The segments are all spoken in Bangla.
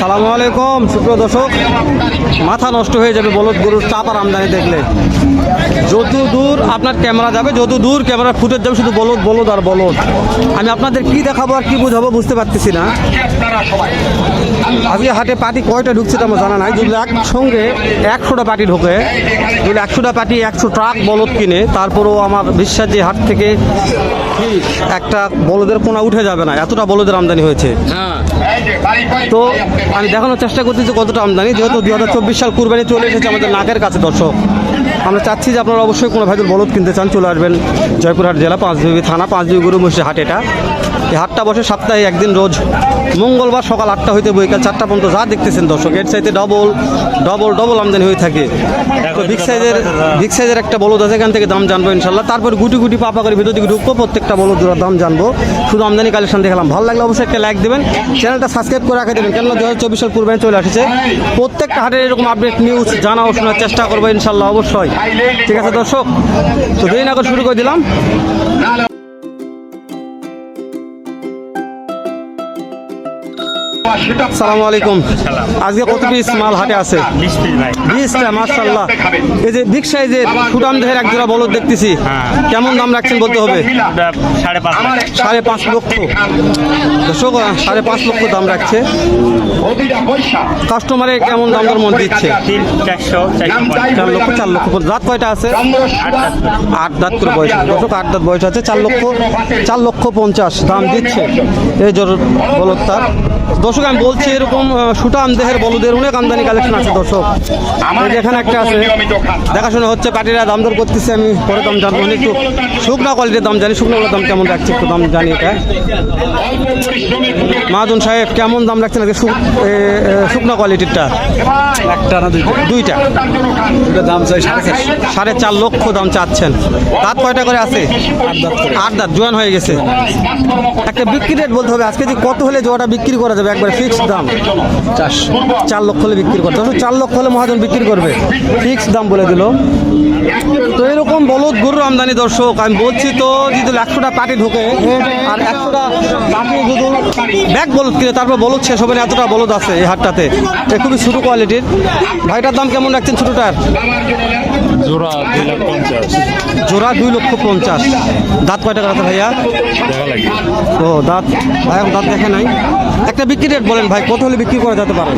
সালামু আলাইকুম সুপ্রিয় দর্শক। মাথা নষ্ট হয়ে যাবে বলদ গরুর চাপ আর আমদানি দেখলে। যত দূর আপনার ক্যামেরা যাবে যত দূর ক্যামেরা ফুটেজ যাবে শুধু বলদ বলদ আর বলদ। আমি আপনাদের কি দেখাবো আর কি বুঝাবো বুঝতে পারতেছি না। আজকে হাটে পার্টি কয়টা ঢুকছে তো আমার জানা নাই। যদি একসঙ্গে একশোটা পার্টি ঢোকে যদি একশোটা পার্টি একশো ট্রাক বলদ কিনে তারপরেও আমার বিশ্বাস যে হাট থেকে একটা বলদের কোনা উঠে যাবে না। এতটা বলদের আমদানি হয়েছে। তো আমি দেখানোর চেষ্টা করতেছি কতটা আমদানি। যেহেতু দু হাজার চব্বিশ সাল কুরবানি চলে এসেছে আমাদের নাকের কাছে, দর্শক। আমরা চাচ্ছি যে আপনারা অবশ্যই কোনো ভাইদের বলদ কিনতে চান, চলে আসবেন জয়পুরহাট জেলা, পাঁচবিবি থানা, পাঁচবিবি গুরু মসজিদ হাট এটা। এই হাটটা বসে সপ্তাহে একদিন রোজ মঙ্গলবার সকাল আটটা হইতে বৈকাল চারটা পর্যন্ত যা দেখতেছেন দর্শক, এর চাইতে ডবল ডবল ডবল আমদানি হয়ে থাকে। তো বিগ সাইজের বিগ সাইজের একটা বলদ আছে, এখান থেকে দাম জানব ইনশাল্লাহ। তারপর গুটি গুটি পাপা করে ভিতর দিকে ঢুকবো, প্রত্যেকটা বলদ জোড়ার দাম জানব। শুধু আমদানি কালেকশন দেখালাম। ভালো লাগলে অবশ্যই একটা লাইক দেবেন। চ্যানেলটা সাবস্ক্রাইব করে রাখা দেবেন। কেননা দু হাজার চব্বিশ সাল পূর্বে চলে আসছে। প্রত্যেকটা হাটের এরকম আপডেট নিউজ জানা শোনার চেষ্টা করব ইনশাল্লাহ অবশ্যই। ঠিক আছে দর্শক, তো দেরি না করে শুরু করে দিলাম। সালামু আলাইকুম। আজকে কত পিস মাল হাটে আছে? বিশটা মার্শাল্লাহ এই যে বিগ সাইজের সুটাম দেহের এক জোড়া বলদ দেখতেছি। কেমন দাম রাখছেন বলতে হবে? সাড়ে পাঁচ লক্ষ। দর্শক সাড়ে পাঁচ লক্ষ দাম রাখছে। কাস্টমারে কেমন দাম দর মন দিচ্ছে। চার লক্ষ চার লক্ষ। দাঁত কয়টা আছে। আট দাঁত করে বয়স দর্শক, আট দাঁত বয়স আছে। চার লক্ষ চার লক্ষ পঞ্চাশ দাম দিচ্ছে। এই জোর বলদ তার। দর্শক আমি বলছি এরকম সুটাম দেহের বলদের অনেক আমদানি কালেকশন আছে দর্শক। যে এখানে একটা আছে দেখাশোনা হচ্ছে পার্টিরা দাম দর করতেছে আমি পরে দাম জানব। একটু শুকনা কোয়ালিটির দাম জানি শুকনোগুলোর দাম কেমন রাখছে একটু দাম জানি এটা। মাহাজন সাহেব কেমন দাম রাখছেন এ, শুকনা কোয়ালিটিরটা একটা না দুইটা? দুইটা। দাম চাই সাড়ে সাড়ে চার লক্ষ দাম চাচ্ছেন। দাঁত কয়টা করে আছে? আট দাঁত জোয়ান হয়ে গেছে। একটা বিক্রি রেট বলতে হবে আজকে যে কত হলে জোয়াটা বিক্রি করা যাবে একবার? ফিক্সড দাম। চারশো। চার লক্ষ হলে বিক্রি করতে হবে। চার লক্ষ হলে মহাজন বিক্রি করবে। ফিক্স দাম বলে দিল। তো এরকম বলদ গরুর আমদানি, দর্শক, আমি বলছি তো, যদি একশোটা পাটি ঢোকে আর একশোটা পাটি যদি ব্যাগ বলদ কিনে, তারপর বলদ শেষ হবে না, এতটা বলদ আছে এই হাটটাতে। এ খুবই ছোটো কোয়ালিটির ভাইটার দাম কেমন রাখছেন ছোটোটার? জোড়া দুই লাখ পঞ্চাশ। জোড়া দুই লক্ষ পঞ্চাশ। দাঁত কয়টা আছে ভাইয়া? ও দাঁত। ভাই এখন দাঁত দেখে নাই। একটা বিক্রি রেট বলেন ভাই কত হলে বিক্রি করা যেতে পারে?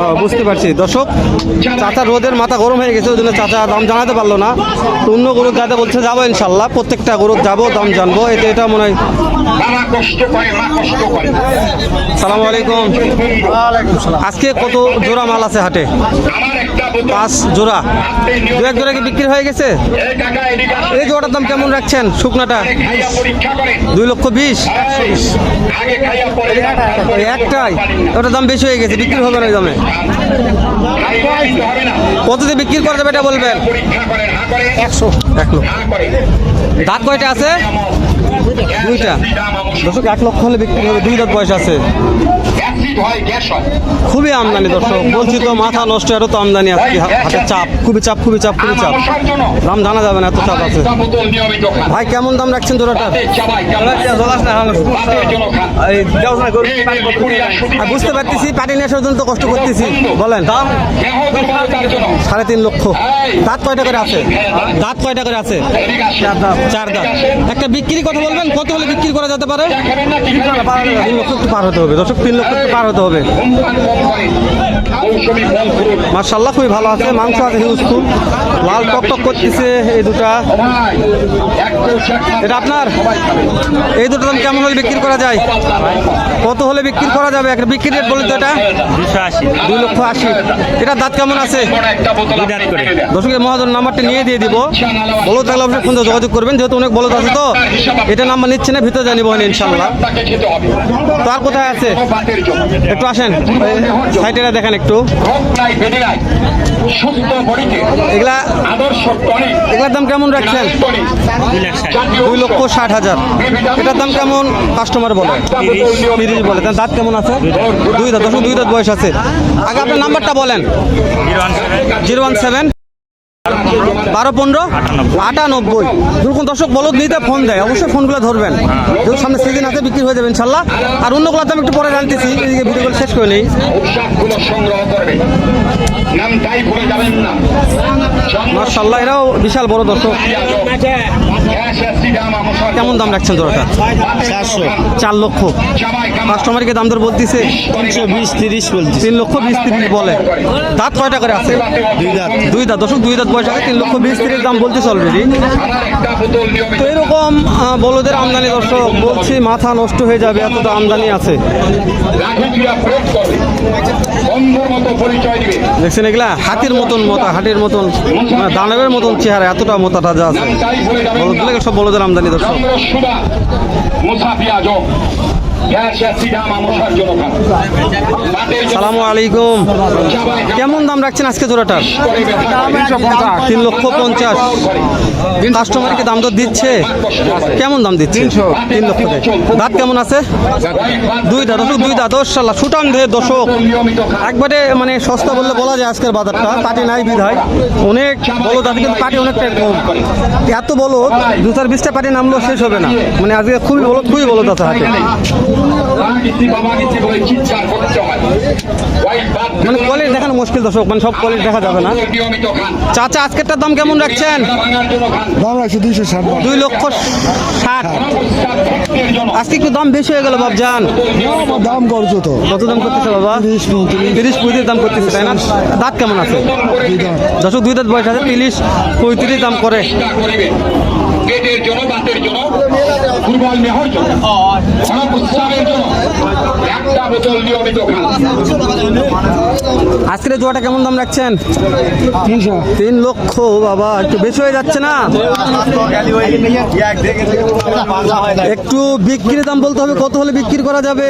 ও, বুঝতে পারছি। দর্শক চাচা রোদের মাথা গরম হয়ে গেছে ওই জন্য চাচা দাম জানাতে পারল না। অন্য গরুর যাতে বলছে যাব ইনশাল্লাহ প্রত্যেকটা গরুর যাব দাম জানব। এতে এটা মনে হয় বাবা কষ্ট করে মা কষ্ট করে সালামু। আলাইকুম আজকে কত জোড়া মাল আছে হাটে? পাঁচ জোড়া। দু এক জোড়া কি বিক্রি হয়ে গেছে? এই জোড়াটার দাম কেমন রাখছেন শুকনাটা? দুই লক্ষ বিশ। একটাই। ওটার দাম বেশি হয়ে গেছে বিক্রি হবে না ওই দামে। কততে বিক্রি করা যাবে এটা বলবেন? একশো। এক লক্ষ দাঁত কয়টা আছে? দুইটা। দর্শক এক লক্ষ হলে বিক্রি হবে দুই দাঁত বয়স আছে। খুবই আমদানি দর্শক। বলছি তো মাথা নষ্ট এরও তো আমদানি আজকে হাতে চাপ খুবই চাপ খুবই চাপ খুবই চাপ। দাম জানা যাবে না এত চাপ আছে। ভাই কেমন দাম রাখছেন আর বুঝতে পারতেছি পাটি নেশার জন্য তো কষ্ট করতেছি। বলেন। দাম সাড়ে তিন লক্ষ। দাঁত কয়টা করে আছে? দাঁত কয়টা করে আছে। চার দাঁত। একটা বিক্রি কথা বলবেন কত হলে বিক্রি করা যেতে পারে? তিন লক্ষ একটু পার হতে হবে দর্শক তিন লক্ষ একটু পার হতে হবে। মার্শাল্লাহ খুবই ভালো আছে। মাংস আছে হিউজফুল লাল টক টক করতেছে এই দুটা। এটা আপনার? এই দুটো দাম কেমন হলে বিক্রি করা যায়? কত হলে বিক্রি করা যাবে? একটা বিক্রি রেট বলেন তো এটা। দুই লক্ষ আশি। এটা দাঁত কেমন আছে। দর্শকের মহাজন নাম্বারটা নিয়ে দিয়ে দিব। বলদ থাকলে অবশ্যই ফোন যোগাযোগ করবেন। যেহেতু অনেক বলদ আছে তো এটা নাম্বার নিচ্ছে না ভিতরে জানিব ইনশাল্লাহ আপনাকে খেতে হবে তো আর কোথায় আছে? একটু আসেন। সাইটেরা দেখেন একটু। এগুলা এগুলার দাম কেমন রাখছেন? দুই লক্ষ ষাট হাজার। এটার দাম কেমন কাস্টমার বলে? তিরিশ বলে। তার দাঁত কেমন আছে? দুই দাঁত দশ দুই দাঁত বয়স আছে। আগে আপনার নাম্বারটা বলেন। Zero one seven. বারো পনেরো? আটানব্বই। যখন দর্শক বলদ নিতে ফোন দেয়। অবশ্যই ফোনগুলো ধরবেন। যেহেতু সামনে সিজন আছে, বিক্রি হয়ে যাবে ইনশাল্লাহ। আর অন্যগুলো তো আমি একটু পরে জানতেছি। এদিকে ভিডিওগুলো শেষ করে নিই। মার্শাল্লাহ এরাও বিশাল বড় দর্শক। কেমন দাম রাখছেন জোড়াটা? চারশো। চার লক্ষ। কাস্টমারকে দাম দর বলতেছে? তিনশো বিশ তিরিশ বলছি তিন লক্ষ বিশ তিরিশ বলে। দাঁত কয়টা করে আছে? দুই দাঁত। দুই দাঁত। দর্শক দুই দাঁত বয়স আছে তিন লক্ষ বিশ তিরিশ দাম বলতেছে অলরেডি তো এরকম বলদের আমদানি দর্শক বলছি মাথা নষ্ট হয়ে যাবে এতটা আমদানি আছে। দেখছেন এগুলা? হাতির মতন মতা হাটির মতন মানে দানবের মতন চেহারা এতটা মতা তাজা আছে। সব বলে দেন সব বলদের আমদানি দর্শক। সালামু আলাইকুম। কেমন দাম রাখছেন আজকে জোড়াটার তিন লক্ষ পঞ্চাশ। কাস্টমারকে দাম দর দিচ্ছে? কেমন দাম দিচ্ছে? তিন লক্ষ দাঁত কেমন আছে? দুইটা দশক দুইটা দশ সাল্লাহ সুটান ধে দশক একবারে মানে সস্তা বললে বলা যায় আজকের বাজারটা। পাটি নাই বিধায়। অনেক বলো আছে কিন্তু পাটি অনেকটা কম। এত বলো দু চার বিশটা পাটি নামলেও শেষ হবে না। মানে আজকে খুবই বলো খুবই বলো ওই বাদ মানে কোয়ালিটি দেখানো মুশকিল দর্শক মানে সব কোয়ালিটি দেখা যাবে না। চাচা আজকেরটার দাম কেমন রাখছেন? দাম রাখছি দুইশো ষাট। দুই লক্ষ ষাট। উস্তাদ ভক্তের জন্য। আজকে একটু দাম বেশি হয়ে গেল বাবজান দাম করছ তো। কত দাম করতেছে বাবা? তিরিশ পঁয়ত্রিশ। তিরিশ পঁয়ত্রিশ দাম করতেছে তাই না? দাঁত কেমন আছে? দশক দুই দাঁত বয়স আছে তিরিশ পঁয়ত্রিশ দাম করে। পেটের জন্য দাঁতের জন্য। দুর্বল নেহর জন্য খারাপ উৎসাহের জন্য একটা বোতল নিয়মিত খান আজকের জোয়াটা কেমন দাম রাখছেন? তিন লক্ষ বাবা একটু বেশি হয়ে যাচ্ছে না? একটু বিক্রির দাম বলতে হবে কত হলে বিক্রি করা যাবে?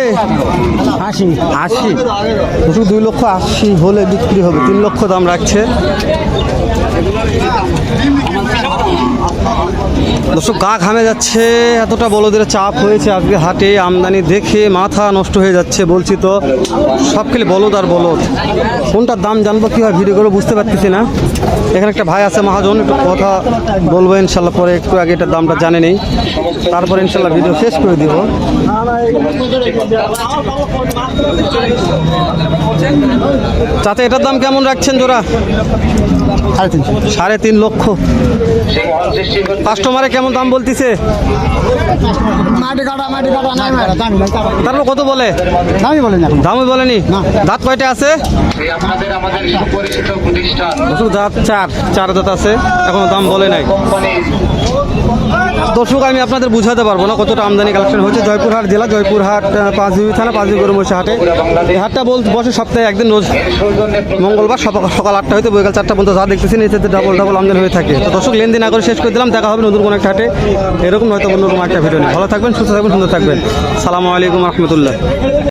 আশি। আশি? দুই লক্ষ আশি হলে বিক্রি হবে তিন লক্ষ দাম রাখছে। দর্শক, গা ঘামে যাচ্ছে, এতটা বলদের চাপ হয়েছে আজকে হাটে, আমদানি দেখে মাথা নষ্ট হয়ে যাচ্ছে বলছি তো। সব খেলে বলদ আর বলদ। কোনটার দাম জানব, কি হয় ভিডিও করে বুঝতে পারতেছি না। এখানে একটা ভাই আছে মহাজন, একটু কথা বলব ইনশাল্লাহ, পরে একটু আগে এটার দামটা জানে নেই। তারপরে ইনশাল্লাহ ভিডিও শেষ করে দিব। চাচা এটার দাম কেমন রাখছেন জোড়া? সাড়ে তিন লক্ষ। কাস্টমারে কেমন দাম বলতিছে? তারপর কত বলে? দামই বলেন। দামই বলেনি দাঁত কয়টা আছে? দাঁত চার। চার দাঁত আছে। এখনও দাম বলে নাই। দর্শক আমি আপনাদের বুঝাতে পারব না কতটা আমদানি কালেকশন হয়েছে। জয়পুরহাট জেলা জয়পুরহাট আহ, পাঁচবিবি থানা পাঁচবিবি গরুমসা হাটে। হাটটা বল বসে সপ্তাহে একদিন রোজ মঙ্গলবার সকাল আটটা হইতে বৈকাল চারটা পর্যন্ত যা দেখতেছি নিচেতে ডাবল ডাবল আমদানি হয়ে থাকে। তো দর্শক, লেনদেন না করে শেষ করে দিলাম। দেখা হবে নতুন কোনো একটা হাটে। এরকম হয়তো অন্য কোনো একটা ভিডিও নেই ভালো থাকবেন, সুস্থ থাকবেন, সুন্দর থাকবেন। সালামু আলাইকুম রহমতুল্লাহ।